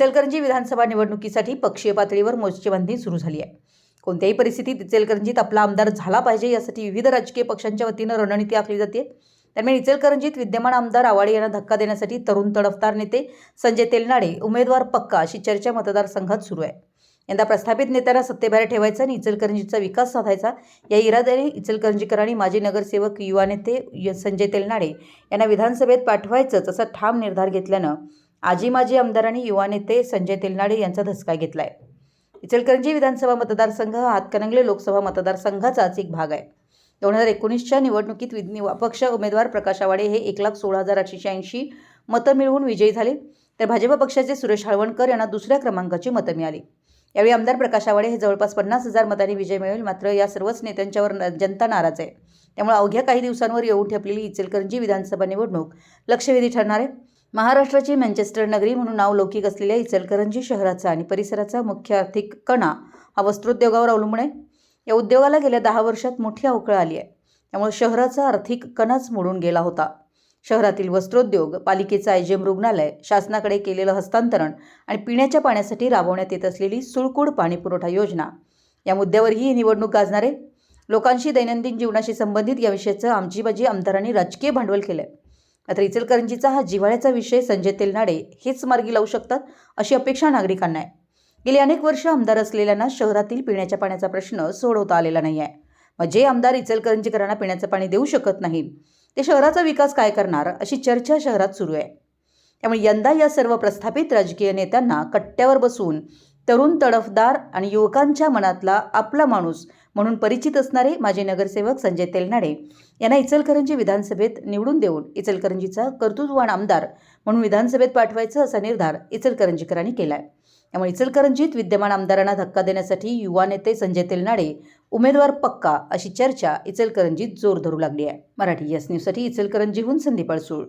इचलकरंजी विधानसभा निवडणुकीसाठी पक्षीय पातळीवर मोर्चेबंदी सुरू झाली आहे. कोणत्याही परिस्थितीत इचलकरंजीत आपला आमदार झाला पाहिजे यासाठी विविध राजकीय पक्षांच्या वतीनं रणनीती आखली जाते. दरम्यान इचलकरंजीत विद्यमान आमदार आवाडे यांना धक्का देण्यासाठी तरुण तडफदार नेते संजय तेलनाडे उमेदवार पक्का अशी चर्चा मतदारसंघात सुरू आहे. यंदा प्रस्थापित नेत्यांना सत्तेबाहेर ठेवायचा आणि इचलकरंजीचा विकास साधायचा या इराद्याने इचलकरंजीकरांनी माजी नगरसेवक युवा नेते य- संजय तेलनाडे यांना विधानसभेत पाठवायचंच असा ठाम निर्धार घेतल्यानं आजी माजी आमदारांनी युवा नेते संजय तेलनाडे यांचा धसका घेतला आहे इचलकरंजी विधानसभा मतदारसंघ हा हातकणंगले लोकसभा मतदारसंघाचाच एक भाग आहे. दोन हजार एकोणीसच्या निवडणुकीत विध- अपक्ष उमेदवार प्रकाश आवाडे हे एक लाख सोळा हजार आठशे शहाऐंशी मतं मिळवून विजयी झाले. तर भाजप पक्षाचे सुरेश हळवणकर यांना दुसऱ्या क्रमांकाची मतं मिळाली. यावेळी आमदार प्रकाश आवाडे हे जवळपास पन्नास हजार मतांनी विजय मिळेल मात्र या सर्वच नेत्यांच्यावर न- जनता नाराज आहे. त्यामुळे अवघ्या काही दिवसांवर येऊन ठेपलेली इचलकरंजी विधानसभा निवडणूक लक्षवेधी ठरणार आहे. महाराष्ट्राची मँचेस्टर नगरी म्हणून नाव लौकिक असलेल्या इचलकरंजी शहराचा आणि परिसराचा मुख्य आर्थिक कणा हा वस्त्रोद्योगावर अवलंबून आहे. या उद्योगाला गेल्या दहा वर्षात मोठी अवकळ आली आहे. त्यामुळे शहराचा आर्थिक कणाच मोडून गेला होता. शहरातील वस्त्रोद्योग पालिकेचं आय एम रुग्णालय शासनाकडे केलेलं हस्तांतरण आणि पिण्याच्या पाण्यासाठी राबवण्यात येत असलेली सुळकूड पाणीपुरवठा योजना या मुद्द्यावरही ही निवडणूक गाजणारे लोकांशी दैनंदिन जीवनाशी संबंधित या विषयाचं आमचीबाजी आमदारांनी राजकीय भांडवल केलं आहे मात्र इचलकरंजीचा हा जिव्हाळ्याचा विषय संजय तेलनाडे हेच मार्गी लावू शकतात अशी अपेक्षा नागरिकांना आहे. गेली अनेक वर्ष आमदार असलेल्यांना शहरातील पिण्याच्या पाण्याचा प्रश्न सोडवता आलेला नाही आहे मग जे म्हणजे आमदार इचलकरंजीकरांना पिण्याचं पाणी देऊ शकत नाही ते शहराचा विकास काय करणार अशी चर्चा शहरात सुरू आहे. त्यामुळे यंदा या सर्व प्रस्थापित राजकीय नेत्यांना कट्ट्यावर बसून तरुण तडफदार आणि युवकांच्या मनातला आपला माणूस म्हणून परिचित असणारे माजी नगरसेवक संजय तेलनाडे यांना इचलकरंजी विधानसभेत निवडून देऊन इचलकरंजीचा कर्तृत्ववान आमदार म्हणून विधानसभेत पाठवायचं असा निर्धार इचलकरंजीकरांनी केला आहे त्यामुळे इचलकरंजीत विद्यमान आमदारांना धक्का देण्यासाठी युवा नेते संजय तेलनाडे उमेदवार पक्का अशी चर्चा इचलकरंजीत जोर धरू लागली आहे. मराठी यस न्यूजसाठी इचलकरंजीहून संदीप अडसूळ.